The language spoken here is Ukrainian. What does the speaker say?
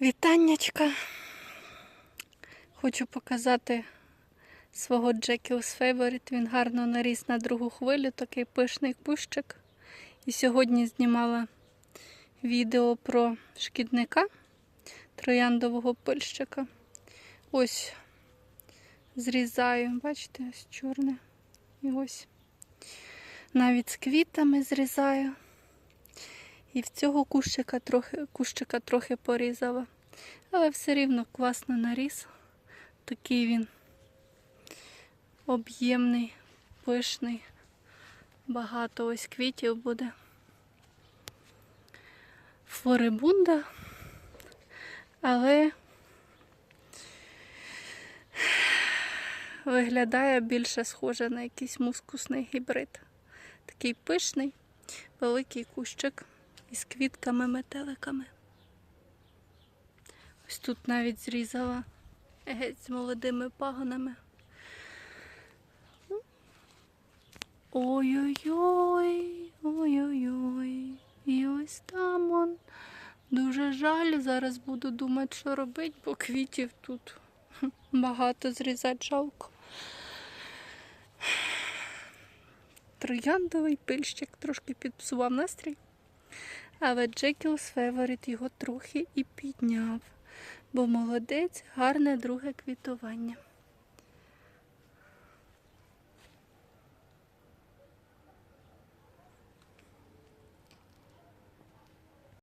Вітаннячка. Хочу показати свого Джекіус Фейворіт. Він гарно наріс на другу хвилю, такий пишний кущик. І сьогодні знімала відео про шкідника трояндового пильщика. Ось зрізаю, бачите, ось чорне. І ось навіть з квітами зрізаю. І в цього кущика трохи, кущика трохи порізала. Але все рівно класно наріс. Такий він об'ємний, пишний. Багато ось квітів буде. Флорибунда. Але виглядає більше схоже на якийсь мускусний гібрид. Такий пишний, великий кущик із квітками-метеликами. Ось тут навіть зрізала геть з молодими пагонами. Ой-ой-ой, ой-ой-ой. І ось там он. Дуже жаль. Зараз буду думати, що робити, бо квітів тут багато зрізати жалко. Трояндовий пильщик трошки підпсував настрій. Але Джекілс Феворіт його трохи і підняв, бо молодець гарне друге квітування.